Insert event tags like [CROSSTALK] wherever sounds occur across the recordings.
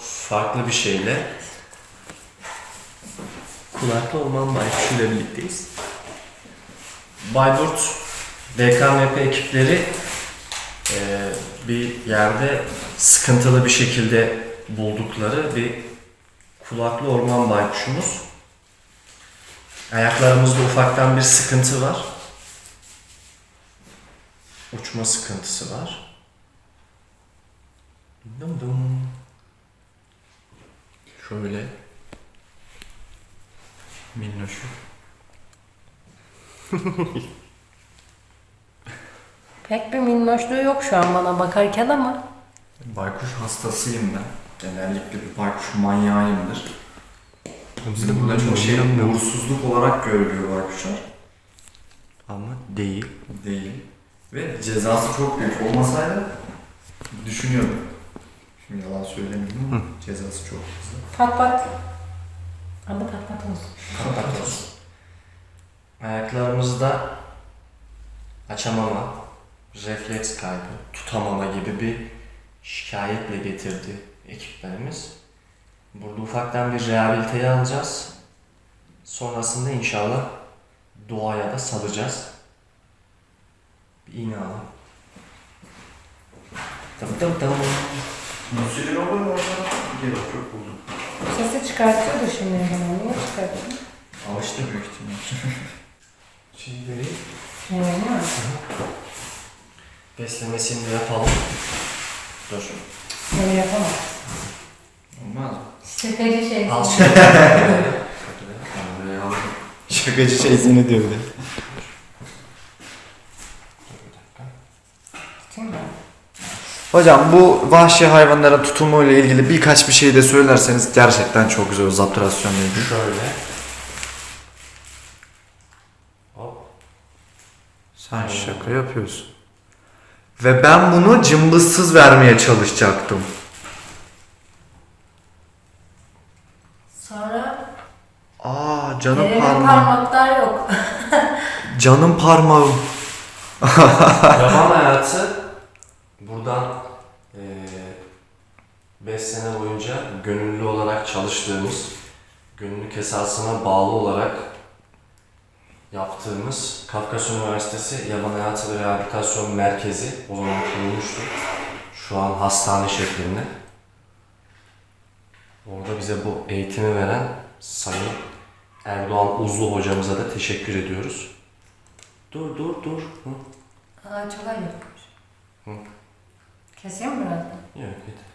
farklı bir şeyle Kulaklı Orman Baykuşu'yla birlikteyiz. Bayburt DKMP ekipleri eee, bir yerde sıkıntılı bir şekilde buldukları bir kulaklı orman baykuşumuz. Ayaklarımızda ufaktan bir sıkıntı var. Uçma sıkıntısı var. Dum dum. Şöyle. Minnoşu. [LAUGHS] Pek bir minnoşluğu yok şu an bana bakarken ama. Baykuş hastasıyım ben. Genellikle bir baykuş manyağıyımdır. Bizde burada çok şey uğursuzluk olarak görülüyor baykuşlar. Ama değil. Değil. Ve cezası çok büyük olmasaydı düşünüyorum. Şimdi yalan söylemiyorum ama cezası çok fazla. Pat pat. Adı pat pat olsun. Kapat olsun. Ayaklarımızda açamama, refleks kaybı, tutamama gibi bir şikayetle getirdi ekiplerimiz. Burada ufaktan bir rehabiliteyi alacağız. Sonrasında inşallah doğaya da salacağız. Bir iğne alalım. Dım dım dım. Musilin olur mu orada? Gerek yok buldum. Sesi çıkartıyordu şimdi hemen. Niye çıkartıyor? Alıştı büyük ihtimal. Şimdi vereyim. Yani mi? Beslemesini de yapalım. Dur. Böyle yapamam. Olmaz mı? Şakacı şey. Al [LAUGHS] şunu. Şakacı şey seni diyordu. Tutayım mı? Hocam bu vahşi hayvanların tutumu ile ilgili birkaç bir şey de söylerseniz gerçekten çok güzel olur zapturasyonla ilgili. Şöyle. Hop. Sen şaka yapıyorsun. Ve ben bunu cımbızsız vermeye çalışacaktım. Sonra Aa canım parmağım. parmaklar yok. Canım parmağım. Yaban hayatı buradan 5 sene boyunca gönüllü olarak çalıştığımız, gönüllülük esasına bağlı olarak yaptığımız Kafkas Üniversitesi Yaban Hayatı ve Rehabilitasyon Merkezi o zaman kurulmuştu. Şu an hastane şeklinde. Orada bize bu eğitimi veren Sayın Erdoğan Uzlu hocamıza da teşekkür ediyoruz. Dur dur dur. Hı. Aa çok acıkmış. Hı. Keseyim mi birazdan? Yok yeter.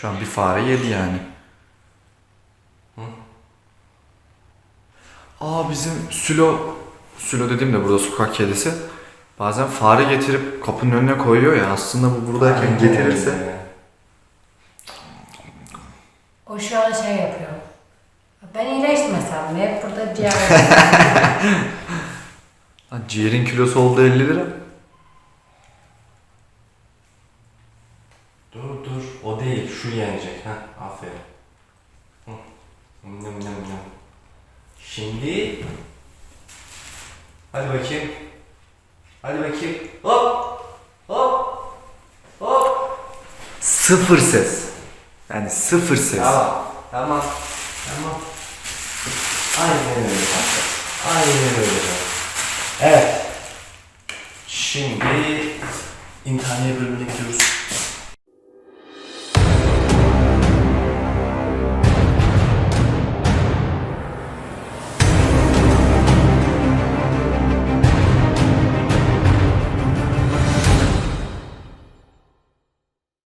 Şu an bir fare yedi yani. Hı? Aa bizim Sülo, Sülo dediğim de burada sokak kedisi. Bazen fare getirip kapının önüne koyuyor ya aslında bu buradayken getirirse. O şu an şey yapıyor. Ben iyileşmesem? Hep burada ciğer [LAUGHS] Lan ciğerin kilosu oldu 50 lira. Dur dur o değil şu yenecek ha aferin. Hı. Nım nım. Şimdi hadi bakayım. Hadi bakayım. Hop hop hop. Sıfır ses. Yani sıfır ses. Tamam tamam tamam. Aynen öyle kanka. Aynen öyle. Evet. Şimdi imtihaniye bölümüne gidiyoruz.